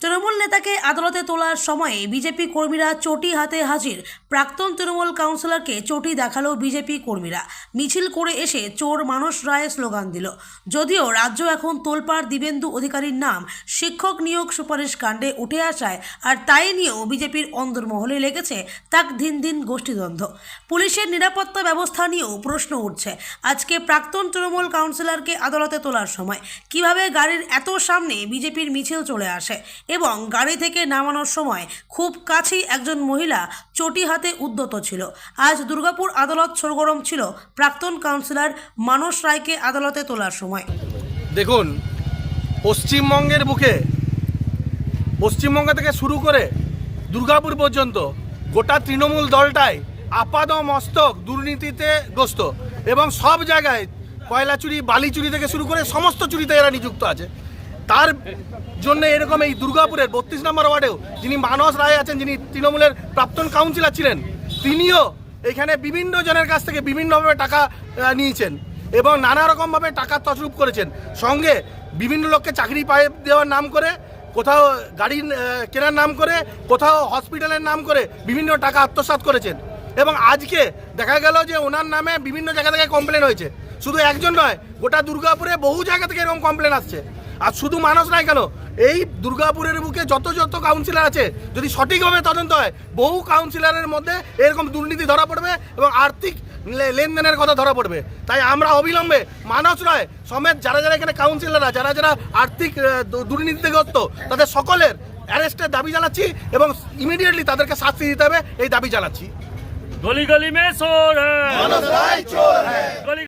তৃণমূল নেতাকে আদালতে তোলার সময়ে বিজেপি কর্মীরা চটি হাতে হাজির। প্রাক্তন তৃণমূল কাউন্সিলরকে চটি দেখাল বিজেপি কর্মীরা। মিছিল করে এসে চোর মানস রায় স্লোগান দিল। যদিও রাজ্য এখন তোলপাড় দিবেন্দু অধিকারীর নাম, শিক্ষক নিয়োগ সুপারিশ কাণ্ডে উঠে আসায় আর তাই নিয়েও বিজেপির অন্দরমহলে লেগেছে তাক দিন দিন গোষ্ঠীদ্বন্দ্ব। পুলিশের নিরাপত্তা ব্যবস্থা নিয়েও প্রশ্ন উঠছে। আজকে প্রাক্তন তৃণমূল কাউন্সিলরকে আদালতে তোলার সময় কীভাবে গাড়ির এত সামনে বিজেপির মিছিল চলে আসে? এবং গাড়ি থেকে নামানোর সময় খুব কাছেই একজন মহিলা চটি হাতে উদ্যত ছিল। আজ দুর্গাপুর আদালত সরগরম ছিল প্রাক্তন কাউন্সিলর মানস রায়কে আদালতে তোলার সময়। দেখুন, পশ্চিমবঙ্গের বুকে, পশ্চিমবঙ্গ থেকে শুরু করে দুর্গাপুর পর্যন্ত গোটা তৃণমূল দলটাই আপাদ মস্তক দুর্নীতিতে গ্রস্ত এবং সব জায়গায় কয়লা চুরি বালি চুরি থেকে শুরু করে সমস্ত চুরিতে এরা নিযুক্ত আছে। তার জন্য এরকম এই দুর্গাপুরের বত্রিশ নম্বর ওয়ার্ডেও যিনি মানস রায় আছেন, যিনি তৃণমূলের প্রাক্তন কাউন্সিলর ছিলেন, তিনিও এখানে বিভিন্ন জনের কাছ থেকে বিভিন্নভাবে টাকা নিয়েছেন এবং নানা রকমভাবে টাকা তছরূপ করেছেন। সঙ্গে বিভিন্ন লোককে চাকরি পায়ে দেওয়ার নাম করে, কোথাও গাড়ি কেনার নাম করে, কোথাও হসপিটালের নাম করে বিভিন্ন টাকা আত্মসাৎ করেছেন এবং আজকে দেখা গেল যে ওনার নামে বিভিন্ন জায়গা থেকে কমপ্লেন হয়েছে। শুধু একজন নয়, গোটা দুর্গাপুরে বহু জায়গা থেকে এরকম কমপ্লেন আসছে। আর শুধু মানুষ নাই কেন? এই দুর্গাপুরের বুকে যত যত কাউন্সিলর আছে যদি সঠিকভাবে তদন্ত হয় বহু কাউন্সিলারের মধ্যে এরকম দুর্নীতি ধরা পড়বে এবং আর্থিক লেনদেনের কথা ধরা পড়বে। তাই আমরা অবিলম্বে মানস রায় সমেত যারা যারা এখানে কাউন্সিলাররা যারা যারা আর্থিক দুর্নীতিগ্রস্ত তাদের সকলের অ্যারেস্টের দাবি জানাচ্ছি এবং ইমিডিয়েটলি তাদেরকে শাস্তি দিতে হবে এই দাবি জানাচ্ছি। গলি গলি মে চোর গলি